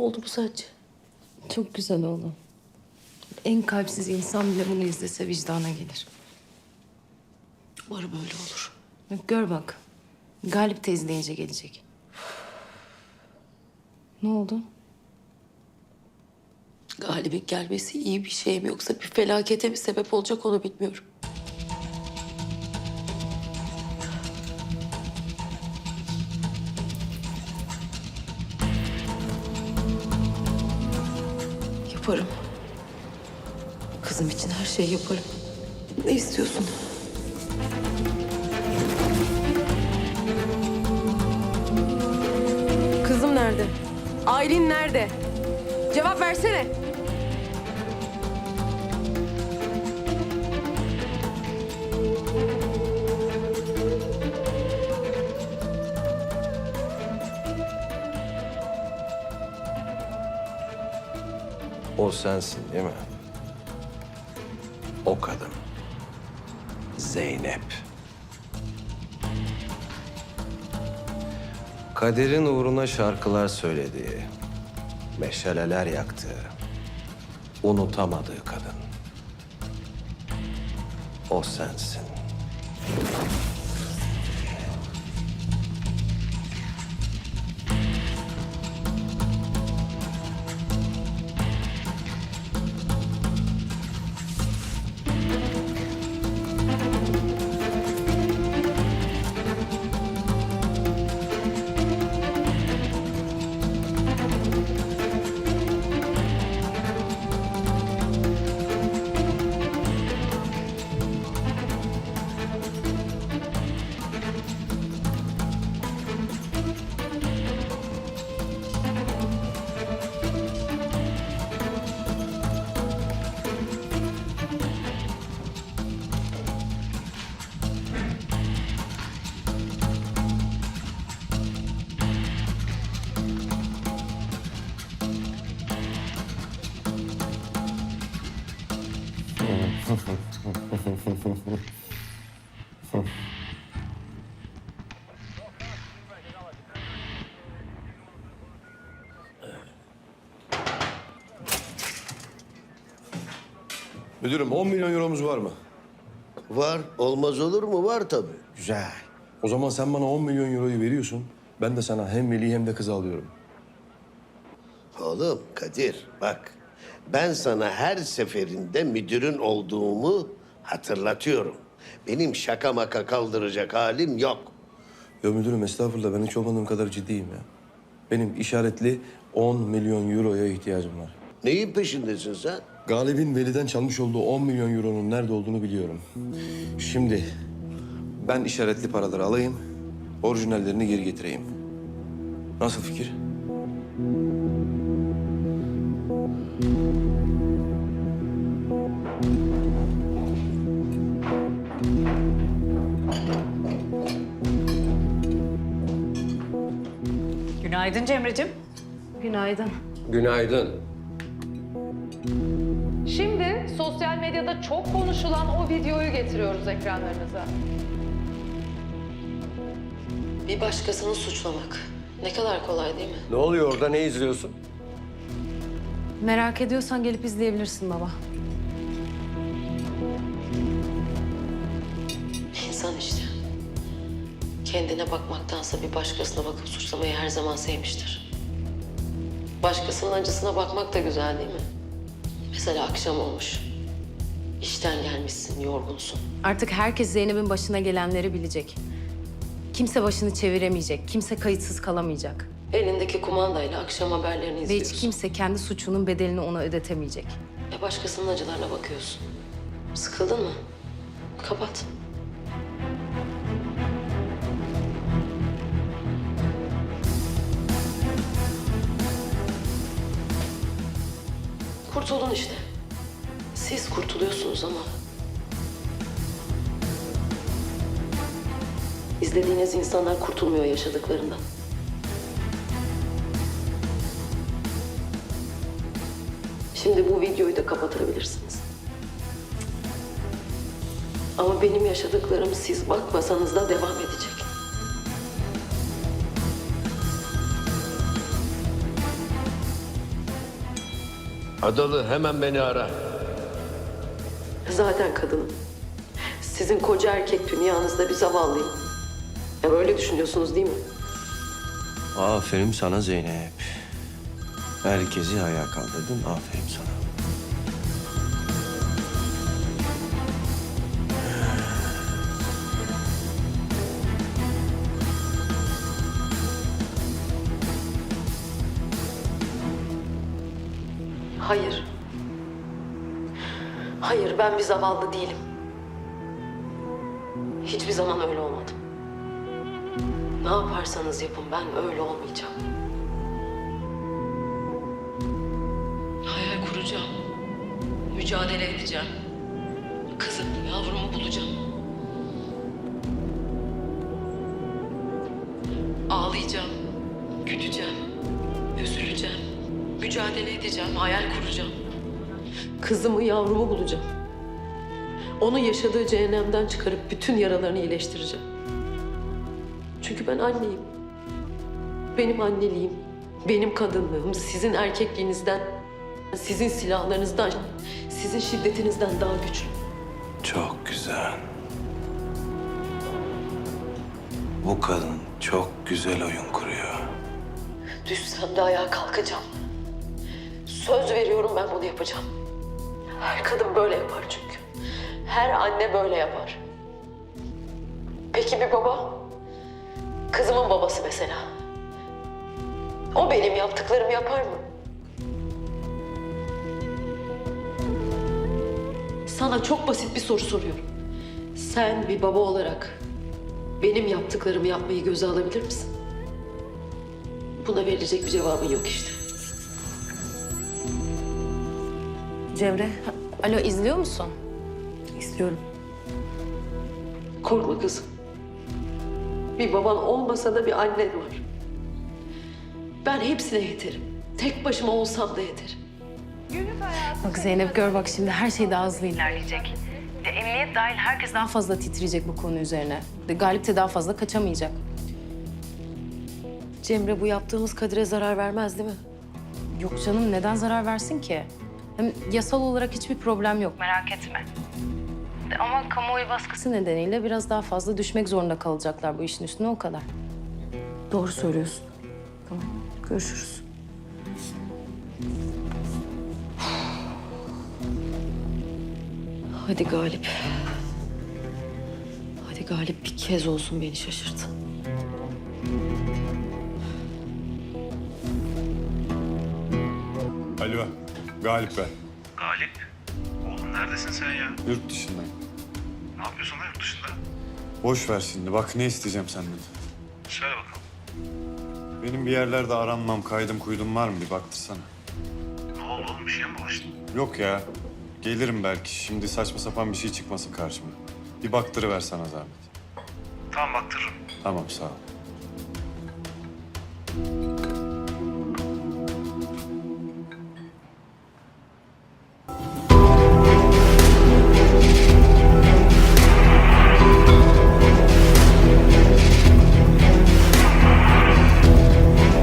oldu bu sence? Çok güzel oldu. En kalpsiz insan bile bunu izlese vicdana gelir. Umarım öyle olur. Bak gör bak. Galip de izleyince gelecek. Ne oldu? Galip'in gelmesi iyi bir şey mi yoksa bir felakete mi sebep olacak onu bilmiyorum. Yaparım. Kızım için her şeyi yaparım. Ne istiyorsun? Kızım nerede? Aylin nerede? Cevap versene. O sensin değil mi? O kadın. Zeynep. Kaderin uğruna şarkılar söylediği, meşaleler yaktığı, unutamadığı kadın. O sensin. Müdürüm 10 milyon euromuz var mı? Var. Olmaz olur mu? Var tabii. Güzel. O zaman sen bana 10 milyon euroyu veriyorsun. Ben de sana hem Melih'i hem de kızı alıyorum. Oğlum Kadir bak. Ben sana her seferinde müdürün olduğumu hatırlatıyorum. Benim şaka maka kaldıracak halim yok. Ya müdürüm estağfurullah ben hiç olmadığım kadar ciddiyim ya. Benim işaretli 10 milyon euroya ihtiyacım var. Neyin peşindesin sen? Galip'in Veli'den çalmış olduğu 10 milyon euronun nerede olduğunu biliyorum. Şimdi ben işaretli paraları alayım, orijinallerini geri getireyim. Nasıl fikir? Günaydın Cemre'cim. Günaydın. Günaydın. Şimdi sosyal medyada çok konuşulan o videoyu getiriyoruz ekranlarınıza. Bir başkasını suçlamak ne kadar kolay değil mi? Ne oluyor orada? Ne izliyorsun? Merak ediyorsan gelip izleyebilirsin baba. İnsan işte. Kendine bakmaktansa bir başkasına bakıp suçlamayı her zaman sevmiştir. Başkasının acısına bakmak da güzel değil mi? Mesela akşam olmuş. İşten gelmişsin, yorgunsun. Artık herkes Zeynep'in başına gelenleri bilecek. Kimse başını çeviremeyecek. Kimse kayıtsız kalamayacak. Elindeki kumandayla akşam haberlerini Ve izliyorsun. hiç kimse kendi suçunun bedelini ona ödetemeyecek. Ve başkasının acılarına bakıyorsun. Sıkıldın mı? Kapat. Kurtulun işte. Siz kurtuluyorsunuz ama... İzlediğiniz insanlar kurtulmuyor yaşadıklarından. Şimdi bu videoyu da kapatabilirsiniz. Ama benim yaşadıklarım siz bakmasanız da devam edecek. Adalı hemen beni ara. Zaten kadınım. Sizin koca erkek dünyanızda bir zavallıyım. Ya böyle düşünüyorsunuz değil mi? Aferin sana Zeynep. Herkesi ayağa kaldırdın. Aferin sana. Hayır. Hayır ben bir zavallı değilim. Hiçbir zaman öyle olmadım. Ne yaparsanız yapın ben öyle olmayacağım. Hayal kuracağım. Mücadele edeceğim. Kızım, yavrumu bulacağım. Ağlayacağım. Güleceğim. Üzüleceğim. Mücadele edeceğim. Hayal kuracağım. Kızımı, yavrumu bulacağım. Onu yaşadığı cehennemden çıkarıp bütün yaralarını iyileştireceğim. Çünkü ben anneyim. Benim anneliğim, benim kadınlığım sizin erkekliğinizden, sizin silahlarınızdan, sizin şiddetinizden daha güçlü. Çok güzel. Bu kadın çok güzel oyun kuruyor. Düşsem de ayağa kalkacağım. Söz veriyorum ben bunu yapacağım. Her kadın böyle yapar çünkü. Her anne böyle yapar. Peki bir baba? Kızımın babası mesela. O benim yaptıklarımı yapar mı? Sana çok basit bir soru soruyorum. Sen bir baba olarak benim yaptıklarımı yapmayı göze alabilir misin? Buna verilecek bir cevabın yok işte. Cemre, alo izliyor musun? İstiyorum. Korkma kızım. Bir baban olmasa da bir annen var. Ben hepsine yeterim. Tek başıma olsam da yeterim. Bak Zeynep gör bak şimdi her şey daha hızlı ilerleyecek. De emniyet dahil herkes daha fazla titreyecek bu konu üzerine. De Galip de daha fazla kaçamayacak. Cemre bu yaptığımız Kadir'e zarar vermez değil mi? Yok canım neden zarar versin ki? Hem yasal olarak hiçbir problem yok merak etme. De Ama kamuoyu baskısı nedeniyle biraz daha fazla düşmek zorunda kalacaklar bu işin üstüne o kadar. Doğru söylüyorsun. Tamam, görüşürüz. Hadi Galip. Hadi Galip bir kez olsun beni şaşırt. Alo, Galip ben. Galip, oğlum neredesin sen ya? Yurt dışındayım. Ne yapıyorsun lan yurt dışında? Boş ver şimdi. Bak ne isteyeceğim senden. Söyle bakalım. Benim bir yerlerde aranmam, kaydım kuydum var mı? Bir baktırsana. Ne oldu oğlum bir şeye mi bulaştın? Yok ya. Gelirim belki. Şimdi saçma sapan bir şey çıkmasın karşıma. Bir baktırıver sana zahmet. Tamam baktırırım. Tamam sağ ol.